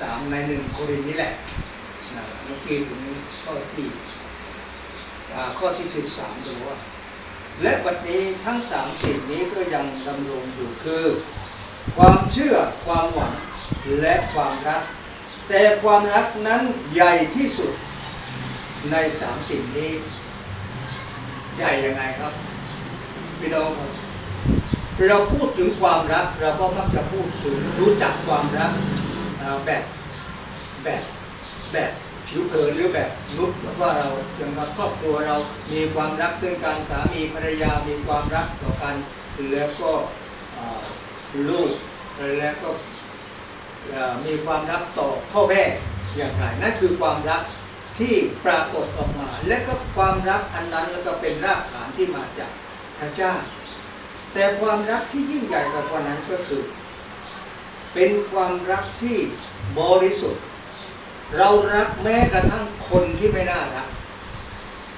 13ในหนึ่งโครินนี่แหละนะเมื่อกี้ถึงข้อที่ข้อที่13ดูว่า และบัดนี้ทั้งสามสิ่งนี้ก็ยังดำรงอยู่คือ ความเชื่อความหวังและความรัก แต่ความรักนั้นใหญ่ที่สุดในสามสิ่งนี้ ใหญ่ยังไงครับพี่น้องครับเราพูดถึงความรัก เราก็มักจะพูดถึงรู้จักความรัก แบบแบบแบบผิวเผินหรือแบบนุษย์ว่าเราอย่างครอบครัวเรามีความรักซึ่งการสามีภรรยามีความรักต่อกันแล้วก็ลูกแล้วก็มีความรักต่อพ่อแม่อย่างไรนั่นคือความรักที่ปรากฏออกมา และก็ความรักอันนั้นแล้วก็เป็นรากฐานที่มาจากพระเจ้า แต่ความรักที่ยิ่งใหญ่กว่านั้นก็คือ เป็นความรักที่บริสุทธิ์ เรารักแม้กระทั่งคนที่ไม่น่ารัก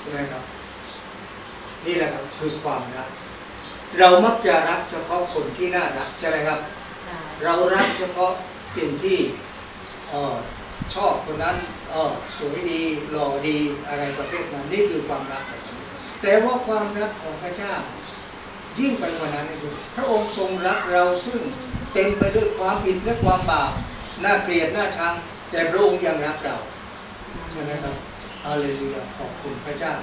ใช่ไหมครับ นี่แหละครับคือความรัก เรามักจะรักเฉพาะคนที่น่ารักใช่ไหมครับใช่เรารักเฉพาะสิ่งที่เออชอบคนนั้นเออสวยดีหล่อดีอะไรประเภทนั้นนี่คือความรักแบบนั้นแต่ว่าความรักของพระเจ้า ยิ่งไปกว่านั้นคือพระองค์ทรงรักเราซึ่ง เต็มไปด้วยความผิดและความบาปน่าเกลียดน่าชังแต่พระองค์ยังรักเราใช่ไหมครับอาเลลูยาขอบคุณพระเจ้า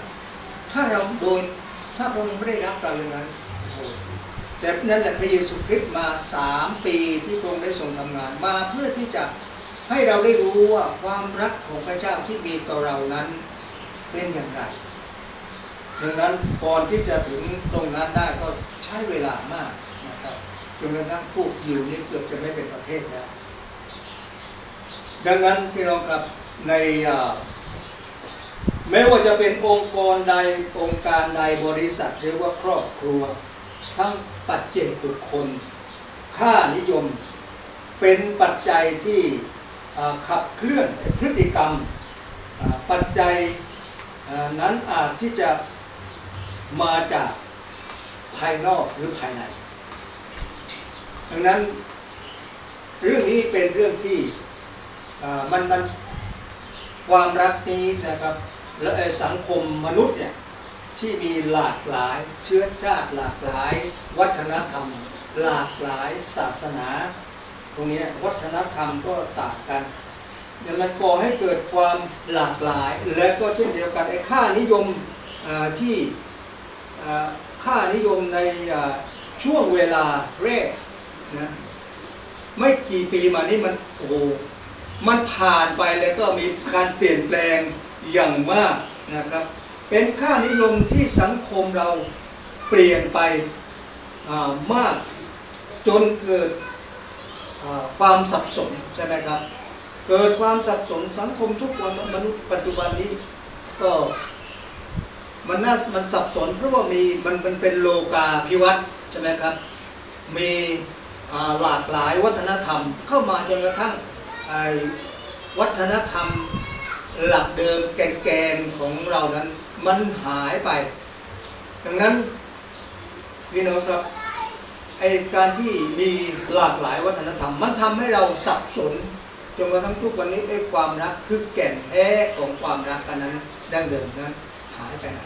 ถ้าเราโดยถ้าพระองค์ไม่ได้รักเราอย่างนั้นแต่นั่นแหละพระเยซูคริสต์มาสามปีที่พระองค์ได้ทรงทำงานมาเพื่อที่จะให้เราได้รู้ว่าความรักของพระเจ้าที่มีต่อเรานั้นเป็นอย่างไรดังนั้นก่อนที่จะถึงตรงนั้นได้ก็ใช้เวลามากนะครับ จนกระทั่งพวกยิวนี่เกือบจะไม่เป็นประเทศแล้วดังนั้นพี่น้องครับในอ่าไม่ว่าจะเป็นองค์กรใดองค์การใดบริษัทหรือว่าครอบครัว ทั้งปัจเจกบุคคล ค่านิยมเป็นปัจจัยที่ขับเคลื่อนพฤติกรรม ปัจจัยนั้นอาจที่จะมาจากภายนอกหรือภายใน ดังนั้นเรื่องนี้เป็นเรื่องที่มันมันความรักนี้นะครับและสังคมมนุษย์เนี่ยที่มีหลากหลายเชื้อชาติหลากหลาย วัฒนธรรม หลากหลายศาสนา ตรงนี้วัฒนธรรมก็ต่างกันเนี่ยมันก่อให้เกิดความหลากหลาย และก็เช่นเดียวกันไอ้ค่านิยมที่ค่านิยมในช่วงเวลาแรก นะไม่กี่ปีมานี้มันโอ้มันผ่านไปแล้วก็มีการเปลี่ยนแปลงอย่างมากนะครับ เป็นค่านิยมที่สังคมเราเปลี่ยนไปมากจนเกิดความสับสนใช่ไหมครับ เกิดความสับสนสังคมทุกวันมนุษย์ปัจจุบันนี้ก็มันน่ามันสับสนเพราะว่ามีมันมันเป็นโลกาภิวัตน์ใช่ไหมครับ มี หลากหลายวัฒนธรรมเข้ามาจนกระทั่งวัฒนธรรมหลักเดิมแกนๆของเรานั้นมันหายไป ดังนั้นพี่น้องครับไอการที่มีหลากหลายวัฒนธรรม มันทำให้เราสับสนจนกระทั่งทุกวันนี้ไอ้ความรักคือแก่นแท้ของความรักกันนั้นดั้งเดิมนั้นหายไปไหน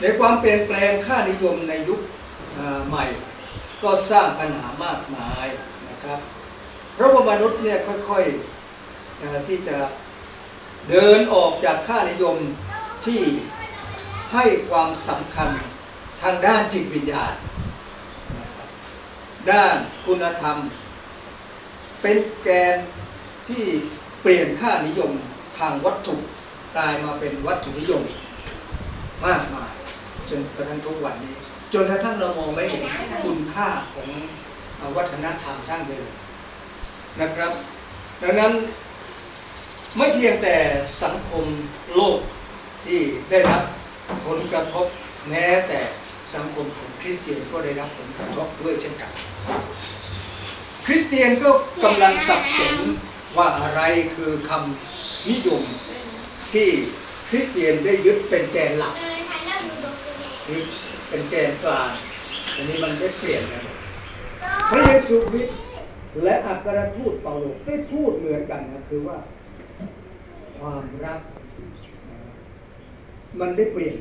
ในความเปลี่ยนแปลงค่านิยมในยุคใหม่ ก็สร้างปัญหามากมายนะครับ เพราะว่ามนุษย์เนี่ยค่อยๆที่จะเดินออกจากค่านิยมที่ให้ความสำคัญทางด้านจิตวิญญาณ ด้านคุณธรรม เป็นแกนที่เปลี่ยนค่านิยมทางวัตถุกลายมาเป็นวัตถุนิยมมากมายจนกระทั่งทุกวันนี้ จนกระทั่งเรามองไม่เห็นคุณค่าของวัฒนธรรมดั้งเดิมนะครับ ดังนั้นไม่เพียงแต่สังคมโลกที่ได้รับผลกระทบแม้แต่สังคมของคริสเตียนก็ได้รับผลกระทบด้วยเช่นกัน คริสเตียนก็กำลังสับสนว่าอะไรคือคำนิยมที่คริสเตียนได้ยึดเป็นแกนหลักหรือ เป็นเกนกลางอันนี้มันได้เปลี่ยนกันพระเยซูคริสต์และอัครทูตเปาโลได้พูดเหมือนกันนะคือว่าความรัก มันได้เปลี่ยน